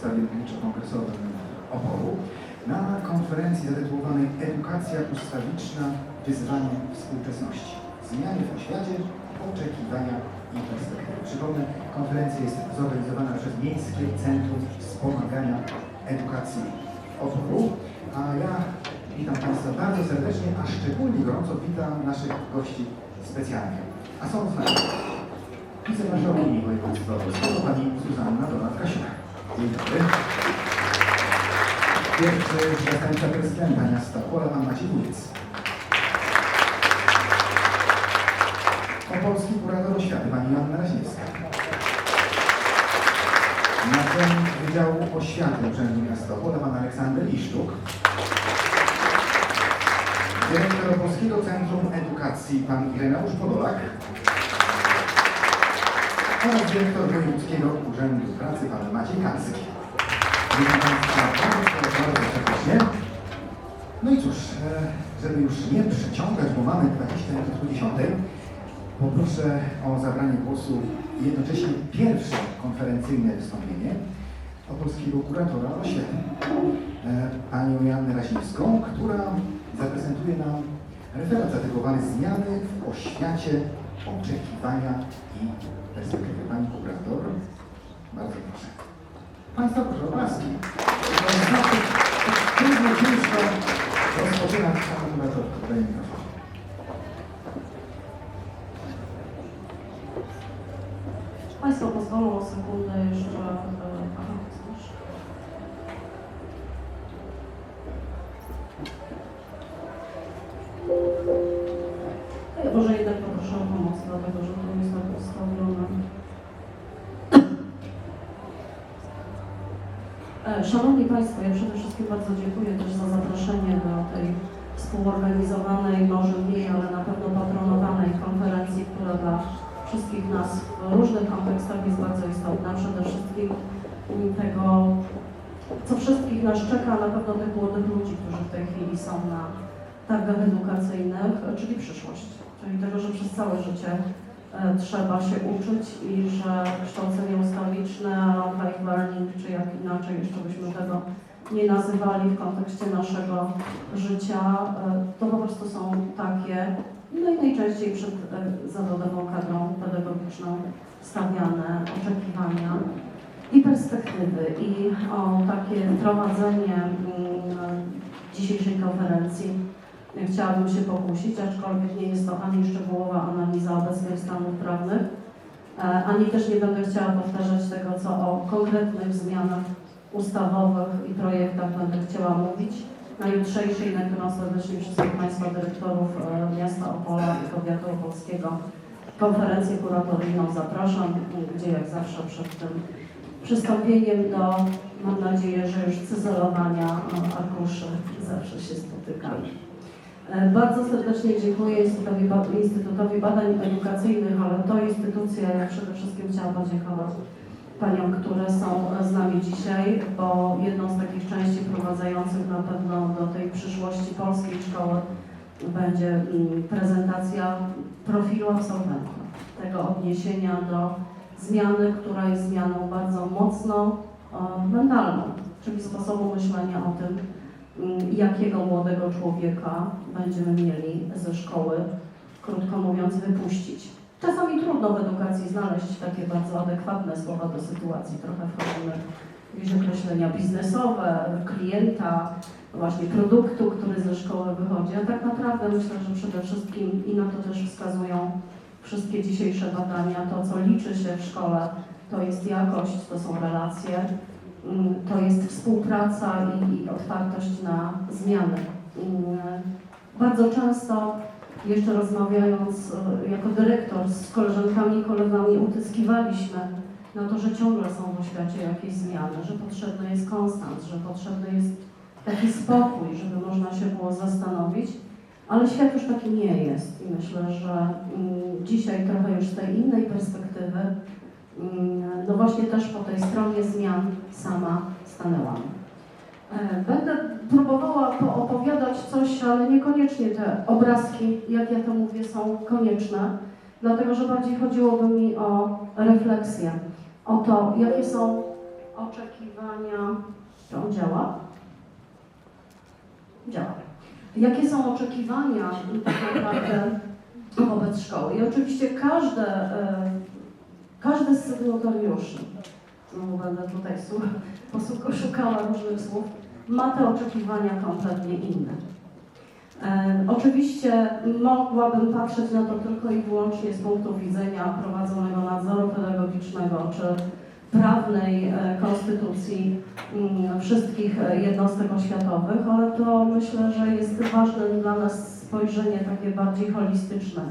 wystawie kongresowym Oporu na konferencji zatytułowanej Edukacja ustawiczna – wyzwanie współczesności. Zmiany w oświacie, oczekiwania i perspektywy. Przypomnę, konferencja jest zorganizowana przez Miejskie Centrum Wspomagania Edukacji Oporu, a ja witam Państwa bardzo serdecznie, a szczególnie gorąco witam naszych gości specjalnych. A są z nami wicemarszałkini województwa opolskiego, pani Zuzanna Donat-Kasiuk. Pierwszy zastępca prezydenta miasta Pola, Wójc. Opolski kurator oświaty, pani Joanna Raźniewska. Naczelnik Wydziału Oświaty Urzędu Miasta Opola, pan Aleksander Iszczuk. Dyrektor Opolskiego Centrum Edukacji, pan Ireneusz Podolak. Oraz dyrektor Wojewódzkiego Urzędu Pracy, pan Maciej Karski. Witam Państwa bardzo, serdecznie. No i cóż, e, żeby już nie przeciągać, bo mamy 20 minut 10, poproszę o zabranie głosu jednocześnie pierwsze konferencyjne wystąpienie opolskiego kuratora oświaty, e, panią Joannę Raźniewską, która zaprezentuje nam referat zatytułowany Zmiany w oświacie, oczekiwania i perspektywy. Pani kurator, bardzo proszę. Państwa proszę o łaski. Trudno ciężko rozpoczynać Pana kuratorkę. Daję mikrofon. Państwo pozwolą o sekundę jeszcze. Może jednak poproszę o pomoc, dlatego że to jest tak ustawione. Szanowni Państwo, ja przede wszystkim bardzo dziękuję też za zaproszenie do tej współorganizowanej, może mniej, ale na pewno patronowanej konferencji, która dla wszystkich nas w różnych kontekstach jest bardzo istotna. Przede wszystkim tego, co wszystkich nas czeka, na pewno tych młodych ludzi, którzy w tej chwili są na targach edukacyjnych, czyli przyszłość. Czyli tego, że przez całe życie e, trzeba się uczyć i że kształcenie ustawiczne, life learning, czy jak inaczej jeszcze byśmy tego nie nazywali w kontekście naszego życia, e, to po prostu są takie, no i najczęściej przed e, zawodową kadrą pedagogiczną stawiane oczekiwania i perspektywy i o takie prowadzenie mm, dzisiejszej konferencji chciałabym się pokusić, aczkolwiek nie jest to ani szczegółowa analiza obecnych stanów prawnych, e, ani też nie będę chciała powtarzać tego, co o konkretnych zmianach ustawowych i projektach będę chciała mówić. Na jutrzejszej, na którą serdecznie wszystkich Państwa dyrektorów e, miasta Opola i powiatu opolskiego konferencję kuratoryjną zapraszam, gdzie jak zawsze przed tym przystąpieniem do, mam nadzieję, że już cyzelowania e, arkuszy zawsze się spotykamy. E, Bardzo serdecznie dziękuję Instytutowi, Ba- Instytutowi Badań Edukacyjnych, ale to instytucja, ja przede wszystkim chciałam podziękować Paniom, które są z nami dzisiaj, bo jedną z takich części prowadzających na pewno do tej przyszłości polskiej szkoły będzie mm, prezentacja profilu absolwenta, tego odniesienia do zmiany, która jest zmianą bardzo mocno e, mentalną, czyli sposobu myślenia o tym, jakiego młodego człowieka będziemy mieli ze szkoły, krótko mówiąc, wypuścić. Czasami trudno w edukacji znaleźć takie bardzo adekwatne słowa do sytuacji. Trochę wchodzimy jakieś określenia biznesowe, klienta, właśnie produktu, który ze szkoły wychodzi. A tak naprawdę myślę, że przede wszystkim i na to też wskazują wszystkie dzisiejsze badania, to co liczy się w szkole, to jest jakość, to są relacje, to jest współpraca i, otwartość na zmiany. Bardzo często jeszcze rozmawiając e, jako dyrektor z koleżankami i kolegami utyskiwaliśmy na to, że ciągle są w oświacie jakieś zmiany, że potrzebny jest konstans, że potrzebny jest taki spokój, żeby można się było zastanowić, ale świat już taki nie jest i myślę, że mm, dzisiaj trochę już z tej innej perspektywy, no właśnie też po tej stronie zmian sama stanęłam. E, Będę próbowała opowiadać coś, ale niekoniecznie te obrazki, jak ja to mówię, są konieczne, dlatego że bardziej chodziłoby mi o refleksję, o to, jakie są oczekiwania. Czy on działa? Działa. Jakie są oczekiwania tak naprawdę wobec szkoły? I oczywiście każde, e, każdy z sygnatariuszy, znowu będę tutaj posu- szukała różnych słów, ma te oczekiwania kompletnie inne. E, Oczywiście mogłabym patrzeć na to tylko i wyłącznie z punktu widzenia prowadzonego nadzoru pedagogicznego czy prawnej e, konstytucji mm, wszystkich e, jednostek oświatowych, ale to myślę, że jest ważne dla nas spojrzenie takie bardziej holistyczne.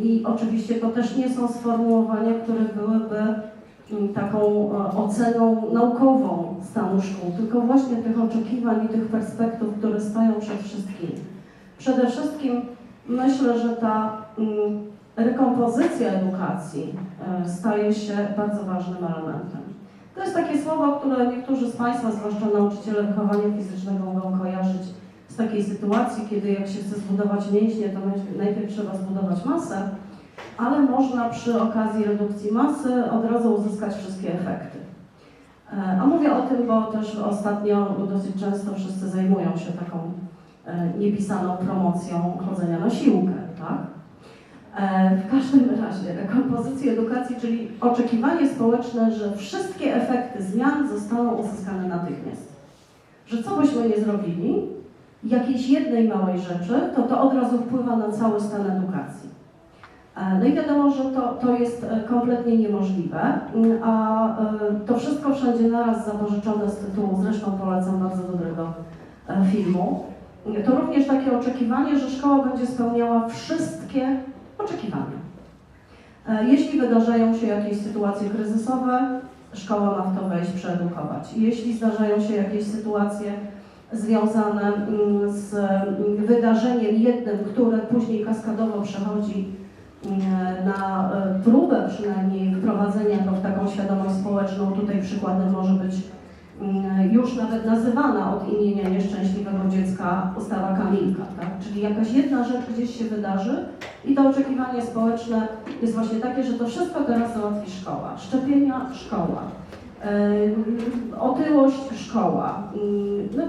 I oczywiście to też nie są sformułowania, które byłyby mm, taką e, oceną naukową stanu szkół, tylko właśnie tych oczekiwań i tych perspektyw, które stoją przed wszystkimi. Przede wszystkim myślę, że ta mm, rekompozycja edukacji e, staje się bardzo ważnym elementem. To jest takie słowo, które niektórzy z Państwa, zwłaszcza nauczyciele wychowania fizycznego, mogą kojarzyć z takiej sytuacji, kiedy jak się chce zbudować mięśnie, to najpierw- trzeba zbudować masę, ale można przy okazji redukcji masy od razu uzyskać wszystkie efekty. E, A mówię o tym, bo też ostatnio dosyć często wszyscy zajmują się taką e, niepisaną promocją chodzenia na siłkę, tak? E, W każdym razie rekompozycja edukacji, czyli oczekiwanie społeczne, że wszystkie efekty zmian zostaną uzyskane natychmiast. Że co byśmy nie zrobili, jakiejś jednej małej rzeczy, to to od razu wpływa na cały stan edukacji. E, No i wiadomo, że to, to jest e, kompletnie niemożliwe, mm, a e, to wszystko wszędzie naraz zapożyczone z tytułu, zresztą polecam bardzo dobrego filmu. To również takie oczekiwanie, że szkoła będzie spełniała wszystkie oczekiwania. Jeśli wydarzają się jakieś sytuacje kryzysowe, szkoła ma w to wejść, przeedukować. Jeśli zdarzają się jakieś sytuacje związane mm, z mm, wydarzeniem jednym, które później kaskadowo przechodzi mm, na e, próbę przynajmniej wprowadzenia go w taką świadomość społeczną, tutaj przykładem może być już nawet nazywana od imienia nieszczęśliwego dziecka ustawa Kamilka, tak? czyli jakaś jedna rzecz gdzieś się wydarzy i to oczekiwanie społeczne jest właśnie takie, że to wszystko teraz załatwi szkoła. Szczepienia szkoła, yy, otyłość szkoła. No,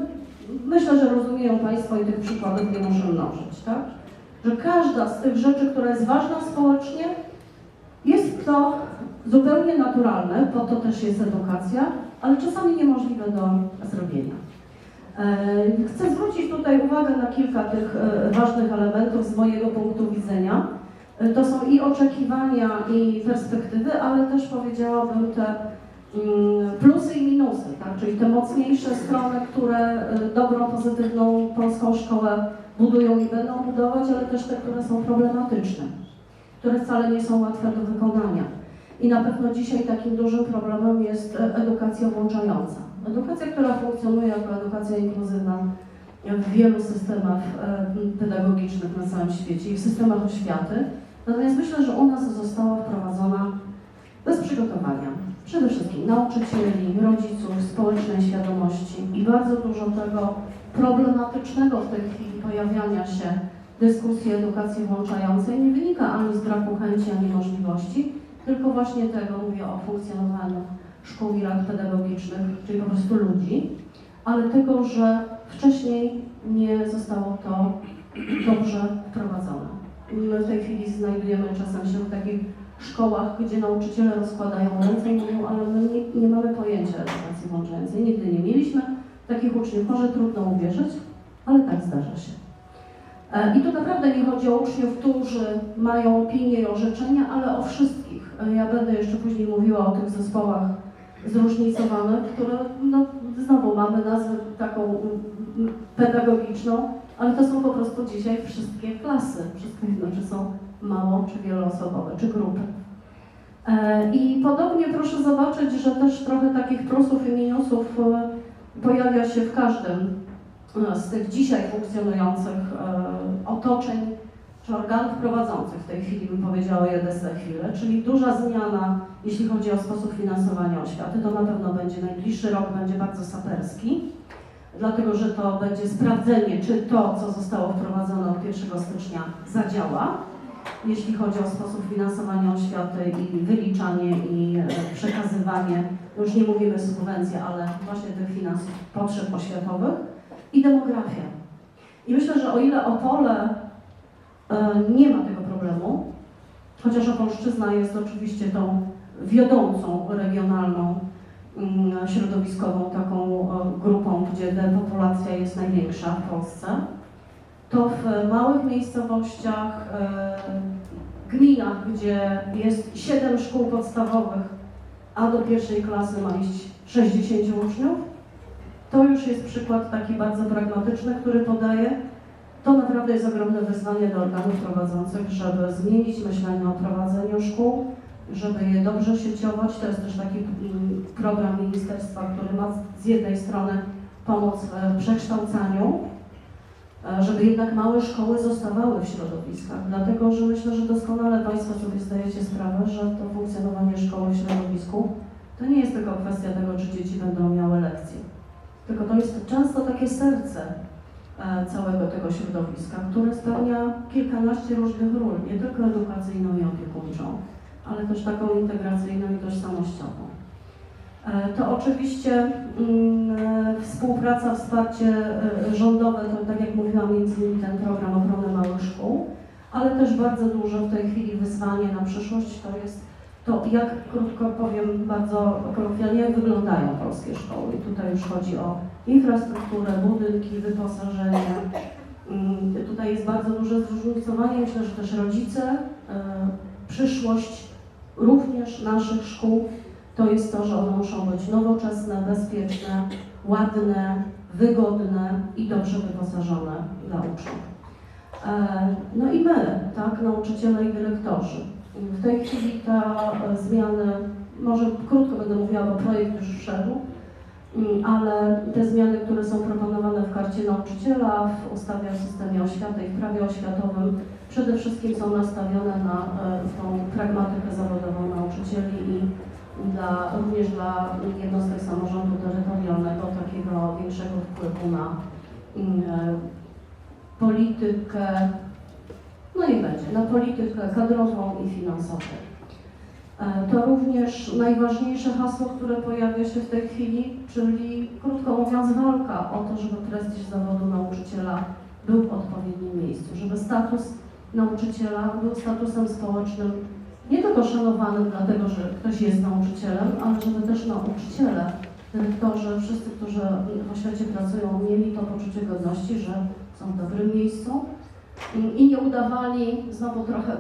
myślę, że rozumieją Państwo i tych przykładów nie muszę mnożyć, tak? Że każda z tych rzeczy, która jest ważna społecznie, jest to zupełnie naturalne, po to też jest edukacja, ale czasami niemożliwe do zrobienia. E, Chcę zwrócić tutaj uwagę na kilka tych e, ważnych elementów z mojego punktu widzenia. E, To są i oczekiwania, i perspektywy, ale też powiedziałabym te plusy i minusy, tak? czyli te mocniejsze strony, które e, dobrą, pozytywną polską szkołę budują i będą budować, ale też te, które są problematyczne, które wcale nie są łatwe do wykonania. I na pewno dzisiaj takim dużym problemem jest e, edukacja włączająca. Edukacja, która funkcjonuje jako edukacja inkluzywna w wielu systemach e, pedagogicznych na całym świecie i w systemach oświaty. Natomiast myślę, że u nas została wprowadzona bez przygotowania. Przede wszystkim nauczycieli, rodziców, społecznej świadomości i bardzo dużo tego problematycznego w tej chwili pojawiania się dyskusji edukacji włączającej nie wynika ani z braku chęci, ani możliwości, tylko właśnie tego, mówię o funkcjonowaniu szkół i rad pedagogicznych, czyli po prostu ludzi, ale tego, że wcześniej nie zostało to dobrze wprowadzone. My w tej chwili znajdujemy czasem się w takich szkołach, gdzie nauczyciele rozkładają ręce i mówią, ale my nie, nie mamy pojęcia edukacji włączającej, nigdy nie mieliśmy takich uczniów. Może trudno uwierzyć, ale tak zdarza się. E, I tu naprawdę nie chodzi o uczniów, którzy mają opinie i orzeczenia, ale o wszystkich. E, Ja będę jeszcze później mówiła o tych zespołach zróżnicowanych, które no, znowu mamy nazwę taką pedagogiczną, ale to są po prostu dzisiaj wszystkie klasy. Wszystko jedno, czy są mało, czy wieloosobowe, czy grupy. E, I podobnie proszę zobaczyć, że też trochę takich plusów i minusów e, pojawia się w każdym e, z tych dzisiaj funkcjonujących otoczeń czy organów prowadzących w tej chwili, bym powiedziała jeden za chwilę, czyli duża zmiana, jeśli chodzi o sposób finansowania oświaty, to na pewno będzie najbliższy rok, będzie bardzo saperski, dlatego że to będzie sprawdzenie, czy to, co zostało wprowadzone od 1 stycznia zadziała. Jeśli chodzi o sposób finansowania oświaty i wyliczanie i e, przekazywanie, już nie mówimy subwencja, ale właśnie tych finansów, potrzeb oświatowych i demografia. I myślę, że o ile Opole e, nie ma tego problemu, chociaż Opolszczyzna jest oczywiście tą wiodącą regionalną mm, środowiskową taką e, grupą, gdzie depopulacja jest największa w Polsce, to w małych miejscowościach, e, gminach, gdzie jest 7 szkół podstawowych, a do pierwszej klasy ma iść 60 uczniów, to już jest przykład taki bardzo pragmatyczny, który podaje, to naprawdę jest ogromne wyzwanie dla organów prowadzących, żeby zmienić myślenie o prowadzeniu szkół, żeby je dobrze sieciować. To jest też taki mm, program ministerstwa, który ma z jednej strony pomóc w przekształcaniu, e, żeby jednak małe szkoły zostawały w środowiskach, dlatego że myślę, że doskonale Państwo sobie zdajecie sprawę, że to funkcjonowanie szkoły w środowisku to nie jest tylko kwestia tego, czy dzieci będą miały lekcje, tylko to jest często takie serce e, całego tego środowiska, które spełnia kilkanaście różnych ról, nie tylko edukacyjną i opiekuńczą, ale też taką integracyjną i tożsamościową. E, To oczywiście mm, e, współpraca, wsparcie e, rządowe, to tak jak mówiłam, między innymi ten program ochrony małych szkół, ale też bardzo duże w tej chwili wyzwanie na przyszłość to jest to, jak krótko powiem bardzo kolokwialnie, jak wyglądają polskie szkoły. I tutaj już chodzi o infrastrukturę, budynki, wyposażenie. Mm, Tutaj jest bardzo duże zróżnicowanie. Myślę, że też rodzice, przyszłość również naszych szkół to jest to, że one muszą być nowoczesne, bezpieczne, ładne, wygodne i dobrze wyposażone dla uczniów. E, No i my, tak, nauczyciele i dyrektorzy. W tej chwili te e, zmiany, może krótko będę mówiła, bo projekt już wszedł, mm, ale te zmiany, które są proponowane w karcie nauczyciela, w ustawie o systemie oświaty i w prawie oświatowym, przede wszystkim są nastawione na e, tą pragmatykę zawodową nauczycieli i dla, również dla jednostek samorządu terytorialnego takiego większego wpływu na mm, e, politykę, no i będzie, na politykę kadrową i finansową. E, To również najważniejsze hasło, które pojawia się w tej chwili, czyli krótko mówiąc walka o to, żeby prestiż zawodu nauczyciela był w odpowiednim miejscu, żeby status nauczyciela był statusem społecznym nie tylko szanowanym dlatego, że ktoś jest nauczycielem, ale żeby też nauczyciele, dyrektorzy, wszyscy, którzy w oświacie pracują, mieli to poczucie godności, że są w dobrym miejscu i- nie udawali, znowu trochę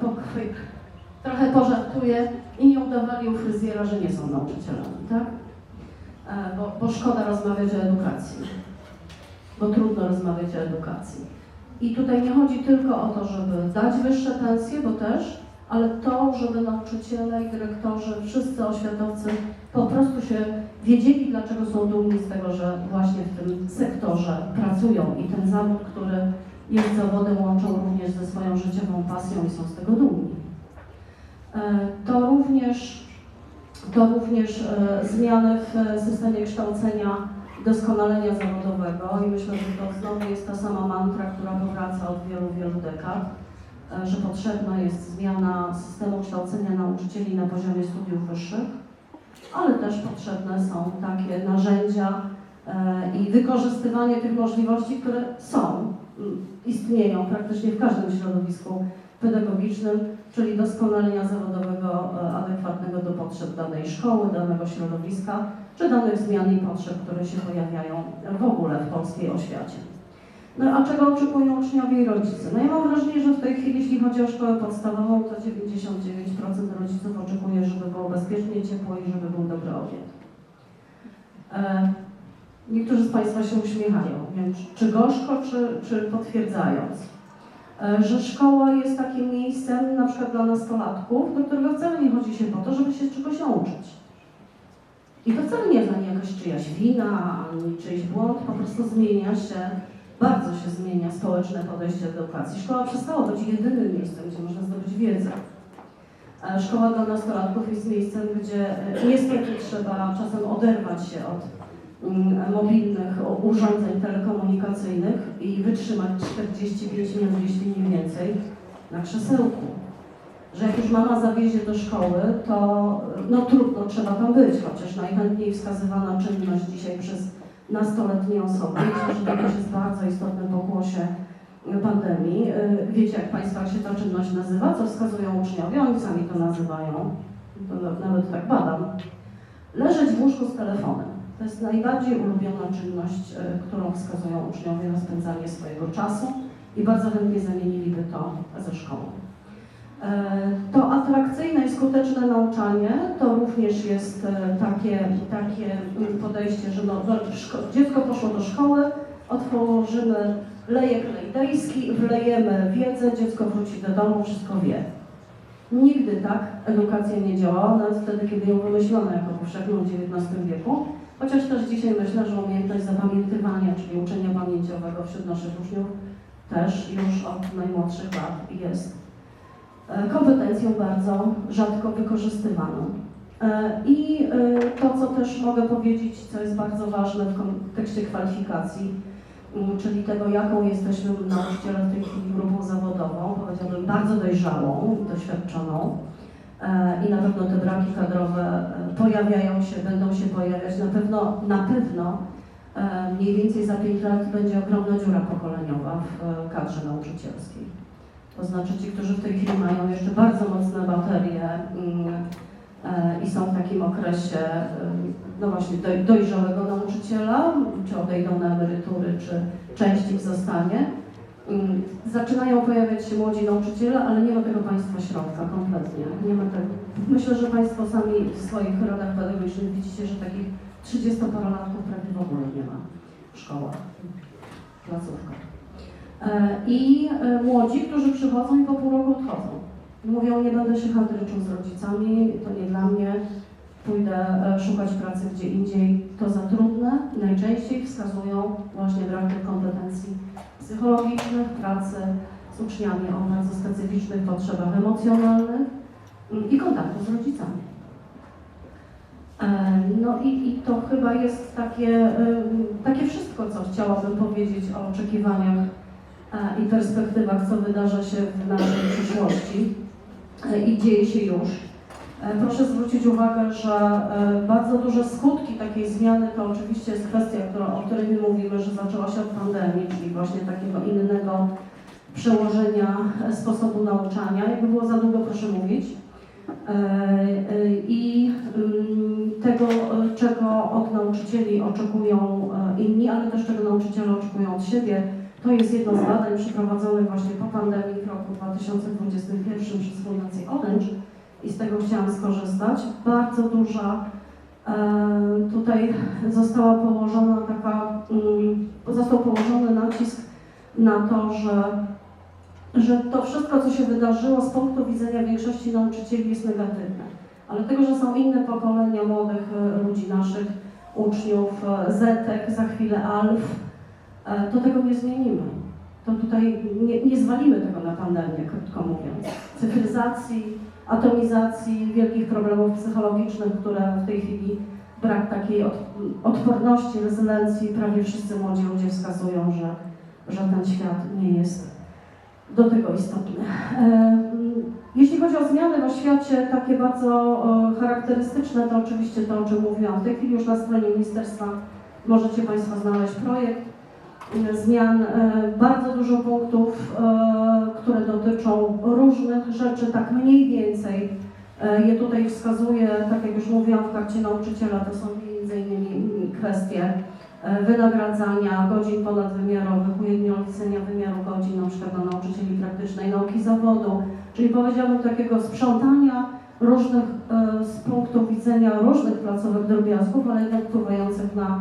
pokwy, trochę pożartuję, i nie udawali u fryzjera, że nie są nauczycielami, tak? E, Bo, bo szkoda rozmawiać o edukacji, bo trudno rozmawiać o edukacji. I tutaj nie chodzi tylko o to, żeby dać wyższe pensje, bo też, ale to, żeby nauczyciele i dyrektorzy, wszyscy oświatowcy po prostu się wiedzieli, dlaczego są dumni z tego, że właśnie w tym sektorze pracują i ten zawód, który jest zawodem, łączą również ze swoją życiową pasją i są z tego dumni. E, To również, to również e, zmiany w systemie kształcenia doskonalenia zawodowego i myślę, że to znowu jest ta sama mantra, która powraca od wielu, wielu dekad, że potrzebna jest zmiana systemu kształcenia nauczycieli na poziomie studiów wyższych, ale też potrzebne są takie narzędzia e, i wykorzystywanie tych możliwości, które są, istnieją praktycznie w każdym środowisku pedagogicznym, czyli doskonalenia zawodowego e, adekwatnego do potrzeb danej szkoły, danego środowiska, czy danych zmian i potrzeb, które się pojawiają w ogóle w polskiej oświacie. No a czego oczekują uczniowie i rodzice? No ja mam wrażenie, że w tej chwili, jeśli chodzi o szkołę podstawową, to 99% rodziców oczekuje, żeby było bezpiecznie, ciepło i żeby był dobry obiad. E, Niektórzy z Państwa się uśmiechają, czy- czy gorzko, czy, czy potwierdzając, e, że szkoła jest takim miejscem, na przykład dla nastolatków, do którego wcale nie chodzi się po to, żeby się czegoś nauczyć. I to wcale nie jest ani jakaś czyjaś wina, ani czyjś błąd, po prostu zmienia się, bardzo się zmienia społeczne podejście do edukacji. Szkoła przestała być jedynym miejscem, gdzie można zdobyć wiedzę. E, Szkoła dla nastolatków jest miejscem, gdzie e, niestety trzeba czasem oderwać się od mm, mobilnych urządzeń telekomunikacyjnych i wytrzymać 45 minut, jeśli nie więcej, na krzesełku. Że jak już mama zawiezie do szkoły, to no trudno, trzeba tam być, chociaż najchętniej wskazywana czynność dzisiaj przez nastoletnie osoby. Myślę, że to też jest bardzo istotne pokłosie pandemii. Y, Wiecie, jak Państwa się ta czynność nazywa, co wskazują uczniowie, oni sami to nazywają. To na- nawet tak badam. Leżeć w łóżku z telefonem. To jest najbardziej ulubiona czynność, y, którą wskazują uczniowie na spędzanie swojego czasu i bardzo chętnie zamieniliby to ze szkołą. E, To atrakcyjne i skuteczne nauczanie to również jest e, takie, takie podejście, że no, dziecko poszło do szkoły, otworzymy lejek lejdejski, wlejemy wiedzę, dziecko wróci do domu, wszystko wie. Nigdy tak edukacja nie działała, nawet wtedy, kiedy ją wymyślono jako powszechną w XIX wieku. Chociaż też dzisiaj myślę, że umiejętność zapamiętywania, czyli uczenia pamięciowego wśród naszych uczniów też już od najmłodszych lat jest kompetencją bardzo rzadko wykorzystywaną. E, I e, to, co też mogę powiedzieć, co jest bardzo ważne w kontekście kwalifikacji, mm, czyli tego, jaką jesteśmy nauczyciele w tej chwili grupą zawodową, powiedziałabym bardzo dojrzałą, doświadczoną. E, I na pewno te braki kadrowe e, pojawiają się, będą się pojawiać. Na pewno, na pewno e, mniej więcej za 5 lat będzie ogromna dziura pokoleniowa w e, kadrze nauczycielskiej. To znaczy ci, którzy w tej chwili mają jeszcze bardzo mocne baterie mm, e, i są w takim okresie e, no właśnie doj- dojrzałego nauczyciela, czy odejdą na emerytury, czy część ich zostanie. Mm, Zaczynają pojawiać się młodzi nauczyciele, ale nie ma tego państwa środka kompletnie. Nie ma tego. Myślę, że Państwo sami w swoich rodach pedagogicznych widzicie, że takich 30-parolatków prawie w ogóle nie ma w szkołach, placówkach. E, I e, młodzi, którzy przychodzą i po pół roku odchodzą. Mówią, nie będę się handryczył z rodzicami, to nie dla mnie, pójdę e, szukać pracy gdzie indziej, to za trudne. Najczęściej wskazują właśnie brak tych kompetencji psychologicznych, pracy z uczniami o bardzo specyficznych potrzebach emocjonalnych mm, i kontaktu z rodzicami. No i, i to chyba jest takie, takie wszystko, co chciałabym powiedzieć o oczekiwaniach i perspektywach, co wydarza się w naszej przyszłości e, i dzieje się już. E, Proszę zwrócić uwagę, że e, bardzo duże skutki takiej zmiany to oczywiście jest kwestia, o której my mówimy, że zaczęła się od pandemii, czyli właśnie takiego innego przełożenia sposobu nauczania. Jakby było za długo, proszę mówić. I mm, tego, czego od nauczycieli oczekują inni, ale też czego nauczyciele oczekują od siebie, to jest jedno z badań przeprowadzonych właśnie po pandemii w roku 2021 przez Fundację Orange i z tego chciałam skorzystać. Bardzo duża e, tutaj została położona taka, mm, został położony nacisk na to, że, że to wszystko, co się wydarzyło z punktu widzenia większości nauczycieli jest negatywne. Ale tego, że są inne pokolenia młodych e, ludzi naszych, uczniów, e, zetek, za chwilę alf, to tego nie zmienimy. To tutaj nie, nie zwalimy tego na pandemię, krótko mówiąc. Cyfryzacji, atomizacji, wielkich problemów psychologicznych, które w tej chwili brak takiej od, odporności, rezylencji, prawie wszyscy młodzi ludzie wskazują, że, że ten świat nie jest do tego istotny. E, Jeśli chodzi o zmiany w świecie, takie bardzo e, charakterystyczne, to oczywiście to, o czym mówiłam. W tej chwili już na stronie ministerstwa możecie Państwo znaleźć projekt e, zmian, e, bardzo dużo punktów, e, które dotyczą różnych rzeczy, tak mniej więcej. E, Je tutaj wskazuję, tak jak już mówiłam w karcie nauczyciela, to są innymi kwestie e, wynagradzania, godzin ponadwymiarowych, ujednolicenia wymiaru godzin na przykład dla nauczycieli praktycznej nauki zawodu, czyli powiedziałabym takiego sprzątania różnych e, z punktu widzenia różnych placówek drobiazgów, ale jednak wpływających na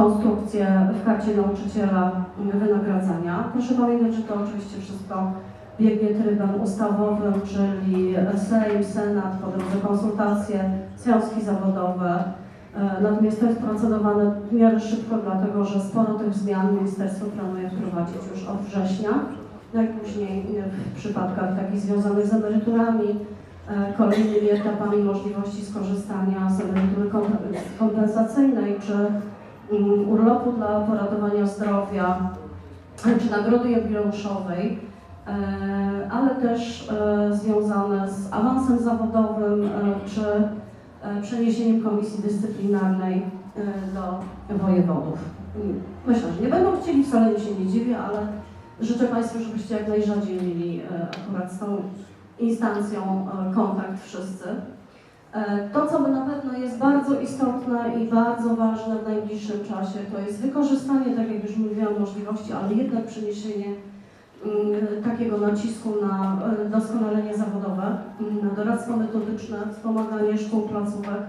konstrukcję w karcie nauczyciela wynagradzania. Proszę pamiętać, że to oczywiście wszystko biegnie trybem ustawowym, czyli Sejm, Senat, po drodze konsultacje, związki zawodowe. E, Natomiast to jest procedowane w miarę szybko, dlatego że sporo tych zmian ministerstwo planuje wprowadzić już od września. Najpóźniej w przypadkach takich związanych z emeryturami, e, kolejnymi etapami możliwości skorzystania z emerytury komp- kompensacyjnej czy urlopu dla poratowania zdrowia, czy nagrody jubileuszowej. e, ale też e, związane z awansem zawodowym e, czy przeniesieniem komisji dyscyplinarnej do wojewodów. Mm, Myślę, że nie będą chcieli, wcale się nie dziwię, ale życzę Państwu, żebyście jak najrzadziej mieli akurat z tą instancją kontakt wszyscy. E, To, co na pewno jest bardzo istotne i bardzo ważne w najbliższym czasie, to jest wykorzystanie, tak jak już mówiłam, możliwości, ale jednak przeniesienie mm, takiego nacisku na e, doskonalenie zawodowe, mm, na doradztwo metodyczne, wspomaganie szkół, placówek.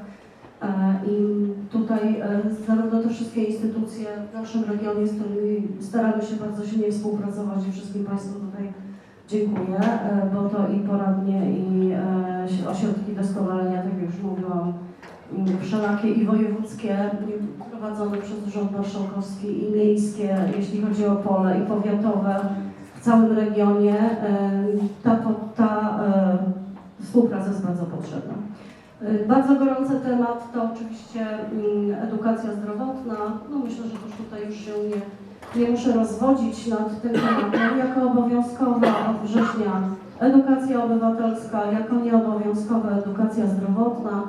E, I tutaj zarówno te wszystkie instytucje w naszym regionie, z którymi staramy się bardzo silnie współpracować i wszystkim Państwu tutaj dziękuję, e, bo to i poradnie, i e, ośrodki doskonalenia, tak jak już mówiłam, wszelakie i wojewódzkie, prowadzone przez Rząd Marszałkowski, i miejskie, jeśli chodzi o pole, i powiatowe w całym regionie. e, Ta, ta e, współpraca jest bardzo potrzebna. Bardzo gorący temat to oczywiście edukacja zdrowotna. No myślę, że też tutaj już się nie, nie muszę rozwodzić nad tym tematem. Jako obowiązkowa od września edukacja obywatelska, jako nieobowiązkowa edukacja zdrowotna.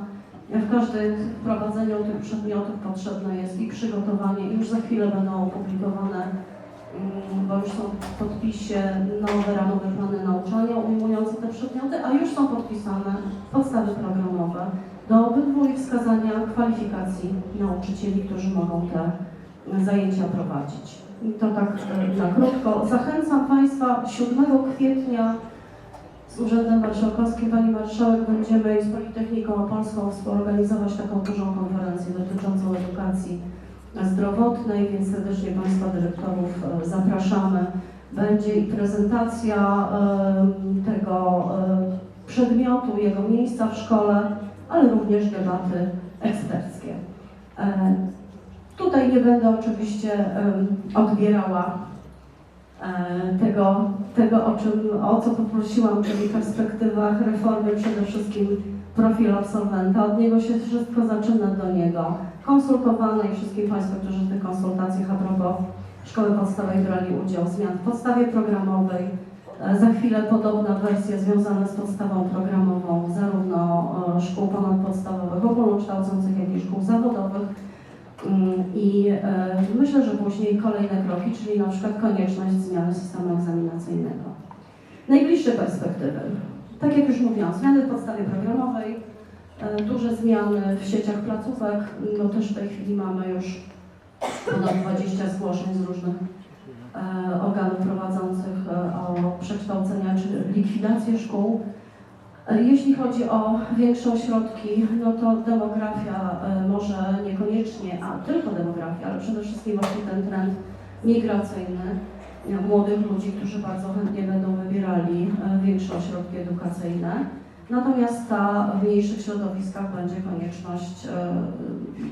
W każdym wprowadzeniu tych przedmiotów potrzebne jest i przygotowanie, już za chwilę będą opublikowane, mm, bo już są w podpisie nowe ramowe plany nauczania ujmujące te przedmioty, a już są podpisane podstawy programowe do obydwu i wskazania kwalifikacji nauczycieli, którzy mogą te zajęcia prowadzić. I to tak e, na krótko. Zachęcam Państwa 7 kwietnia z Urzędem Marszałkowskim Pani Marszałek będziemy z Politechniką Opolską współorganizować taką dużą konferencję dotyczącą edukacji zdrowotnej, więc serdecznie Państwa dyrektorów e, zapraszamy. Będzie i prezentacja em, tego e, przedmiotu, jego miejsca w szkole, ale również debaty eksperckie. Tutaj nie będę oczywiście odbierała e, tego, tego o, czym, o co poprosiłam, czyli perspektywach reformy, przede wszystkim profil absolwenta. Od niego się wszystko zaczyna do niego. Konsultowane i wszystkim Państwu, którzy w tych konsultacjach a propos szkoły podstawowej brali udział, zmian w podstawie programowej. E, Za chwilę podobna wersja związana z podstawą programową zarówno e, szkół ponadpodstawowych, ogólnokształcących, jak i szkół zawodowych. I e, myślę, że później kolejne kroki, czyli na przykład konieczność zmiany systemu egzaminacyjnego. Najbliższe perspektywy. Tak jak już mówiłam, zmiany w podstawie programowej, e, duże zmiany w sieciach placówek. No też w tej chwili mamy już ponad 20 zgłoszeń z różnych e, organów prowadzących o przekształcenia czy likwidację szkół. E, Jeśli chodzi o większe ośrodki, no to demografia e, może niekoniecznie, a tylko demografia, ale przede wszystkim właśnie ten trend migracyjny e, młodych ludzi, którzy bardzo chętnie będą wybierali większe ośrodki edukacyjne. Natomiast ta w mniejszych środowiskach będzie konieczność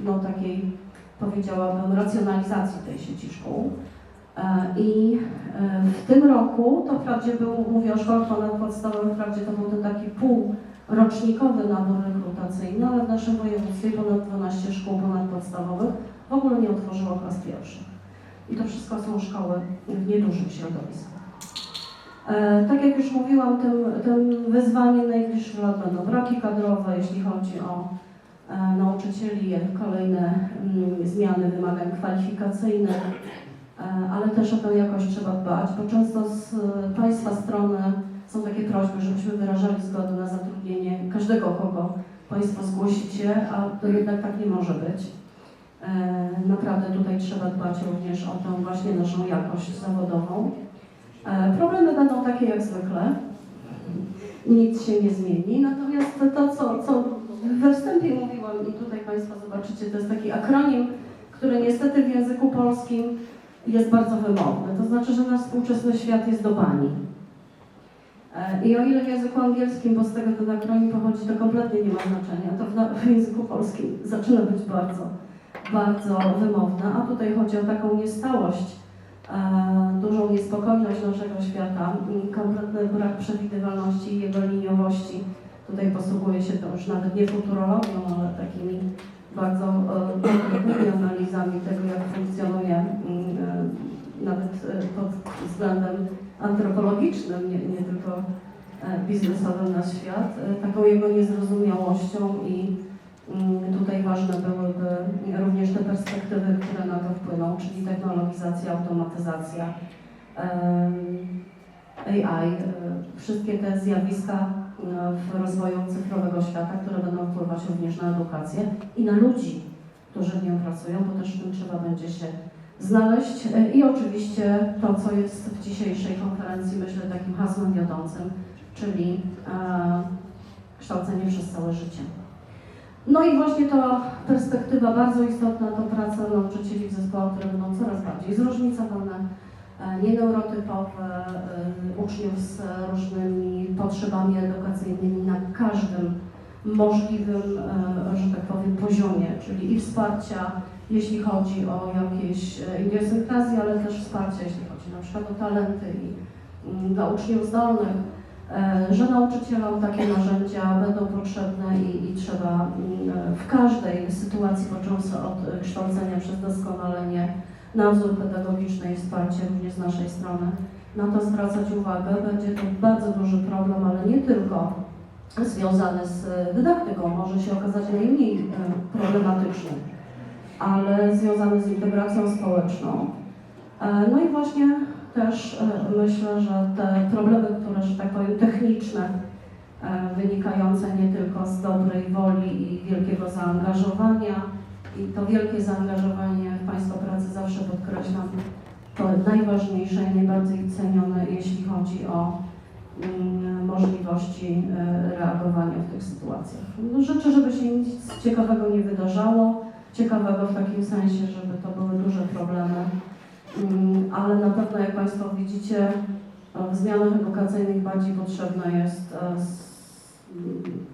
no, takiej, powiedziałabym, racjonalizacji tej sieci szkół. E, I e, w tym roku, to wprawdzie był, mówię o szkołach ponadpodstawowych, wprawdzie to był ten taki półrocznikowy nabór rekrutacyjny, ale w naszym województwie ponad 12 szkół ponadpodstawowych w ogóle nie otworzyło klas pierwszych. I to wszystko są szkoły w niedużych środowiskach. E, Tak jak już mówiłam, tym, tym wyzwaniem najbliższych lat będą braki kadrowe, jeśli chodzi o nauczycieli, kolejne mm, zmiany wymagań kwalifikacyjnych, ale też o tę jakość trzeba dbać, bo często z e, Państwa strony są takie prośby, żebyśmy wyrażali zgodę na zatrudnienie każdego, kogo Państwo zgłosicie, a to jednak tak nie może być. E, Naprawdę tutaj trzeba dbać również o tę właśnie naszą jakość zawodową. E, Problemy będą takie jak zwykle. Nic się nie zmieni. Natomiast to, co, co we wstępie mówiłam i tutaj Państwo zobaczycie, to jest taki akronim, który niestety w języku polskim jest bardzo wymowny. To znaczy, że nasz współczesny świat jest do bani. E, I o ile w języku angielskim, bo z tego ten akronim pochodzi, to kompletnie nie ma znaczenia, to w, języku polskim zaczyna być bardzo, bardzo wymowne, a tutaj chodzi o taką niestałość, e, dużą niespokojność naszego świata, kompletny brak przewidywalności i jego liniowości. Tutaj posługuje się to już nawet nie futurologią, ale takimi bardzo e, dobrymi analizami tego, jak funkcjonuje mm, e, nawet e, pod względem antropologicznym nie, nie tylko e, biznesowym na świat, e, taką jego niezrozumiałością i mm, tutaj ważne byłyby również te perspektywy, które na to wpłyną, czyli technologizacja, automatyzacja, AI, e, wszystkie te zjawiska e, w rozwoju cyfrowego świata, które będą wpływać również na edukację i na ludzi, którzy w nią pracują, bo też w tym trzeba będzie się znaleźć. E, I oczywiście to, co jest w dzisiejszej konferencji, myślę, takim hasłem wiodącym, czyli e, kształcenie przez całe życie. No i właśnie ta perspektywa bardzo istotna to praca nauczycieli w zespołach, które będą coraz bardziej zróżnicowane, e, nieneurotypowe, e, uczniów z różnymi potrzebami edukacyjnymi na każdym możliwym, e, że tak powiem, poziomie, czyli i wsparcia, jeśli chodzi o jakieś e, idiosynkrazje, ale też wsparcia, jeśli chodzi na przykład o talenty i mm, dla uczniów zdolnych, e, że nauczycielom takie narzędzia będą potrzebne i, i trzeba mm, w każdej sytuacji, począwszy od e, kształcenia przez doskonalenie, nadzór pedagogiczny i wsparcie również z naszej strony, na to zwracać uwagę. Będzie to bardzo duży problem, ale nie tylko związany z e, dydaktyką, może się okazać najmniej e, problematyczny, ale związany z integracją społeczną. E, No i właśnie też myślę, że te problemy, które, że tak powiem, techniczne, wynikające nie tylko z dobrej woli i wielkiego zaangażowania, i to wielkie zaangażowanie w Państwa pracy zawsze podkreślam, to najważniejsze i najbardziej cenione, jeśli chodzi o mm, możliwości e, reagowania w tych sytuacjach. No, życzę, żeby się nic ciekawego nie wydarzało, ciekawego w takim sensie, żeby to były duże problemy, Mm, ale na pewno, jak Państwo widzicie, e, w zmianach edukacyjnych bardziej potrzebne jest e, mm,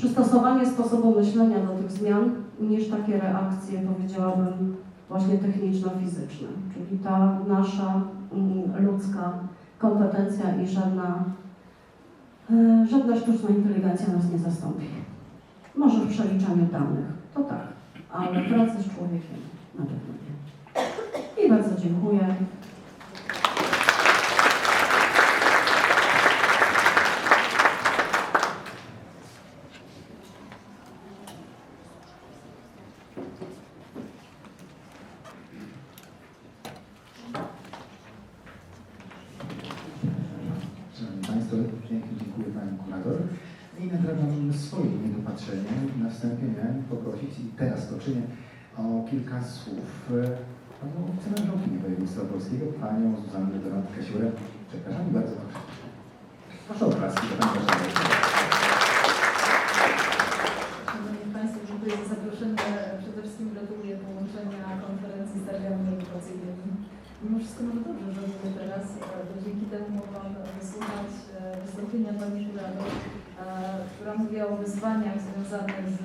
przystosowanie sposobu myślenia do tych zmian niż takie reakcje, powiedziałabym, właśnie techniczno-fizyczne. Czyli ta nasza mm, ludzka kompetencja i żadna, e, żadna sztuczna inteligencja nas nie zastąpi. Może w przeliczaniu danych, to tak, ale pracy z człowiekiem na pewno nie. I bardzo dziękuję. Szanowni Państwo, pięknie dziękuję Pani Kurator. I nadrabiam swoje niedopatrzenie. Na wstępie miałem poprosić, i teraz to czynię, o kilka słów e, Panią wicemarszałkinię województwa polskiego, Panią Zuzannę Donatkę-Siurę. Przepraszam i bardzo proszę. Proszę o klaski do Pani Marszałek. Szanowni Państwo, dziękuję za zaproszenie. Przede wszystkim gratuluję połączenia konferencji z targami edukacyjnymi. Mimo wszystko mamy dobrze, mówię teraz, bo dzięki temu mogłam wysłuchać e, wystąpienia Pani Kurator, e, która mówiła o wyzwaniach związanych z,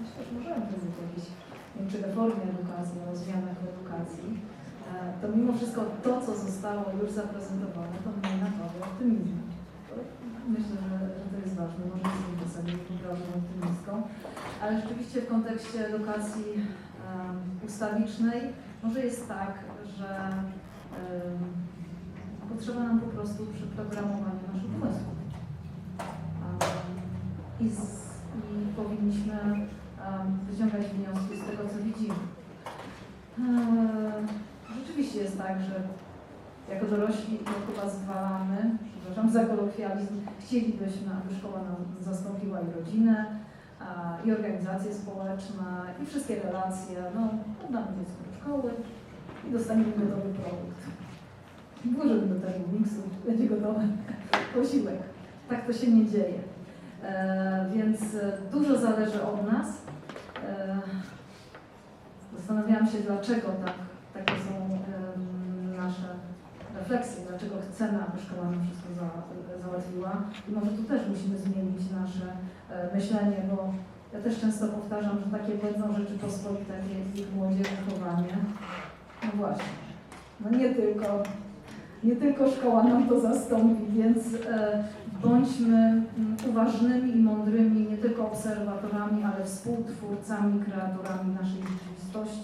myślę, że możemy powiedzieć o jakiejś większej reformie edukacji, o zmianach w edukacji. E, To mimo wszystko to, co zostało już zaprezentowane, to mnie napawa optymizmem. To Myślę, że, że to jest ważne, może jesteśmy sobie poprawną optymistką, ale rzeczywiście w kontekście edukacji ustawicznej może jest tak, że potrzeba nam po prostu przeprogramowania naszych umysłów. I, z, I powinniśmy wyciągać wnioski z tego, co widzimy. Rzeczywiście jest tak, że jako dorośli to chyba zwalamy, przepraszam za kolokwializm, chcielibyśmy, aby szkoła nam zastąpiła i rodzinę, i organizacje społeczne, i wszystkie relacje. No, oddamy dziecko do szkoły i dostaniemy gotowy produkt. Włożymy do tego miksu, będzie gotowy posiłek. Tak to się nie dzieje. E, więc e, dużo zależy od nas. E, zastanawiałam się, dlaczego tak, takie są em, nasze refleksje, dlaczego chcemy, aby szkoła nam wszystko za, załatwiła. I może tu też musimy zmienić nasze e, myślenie, bo ja też często powtarzam, że takie będą Rzeczypospolite jak ich młodzież wychowanie. No właśnie. No nie tylko, nie tylko szkoła nam to zastąpi, więc e, bądźmy mm, uważnymi i mądrymi, nie tylko obserwatorami, ale współtwórcami, kreatorami naszej rzeczywistości.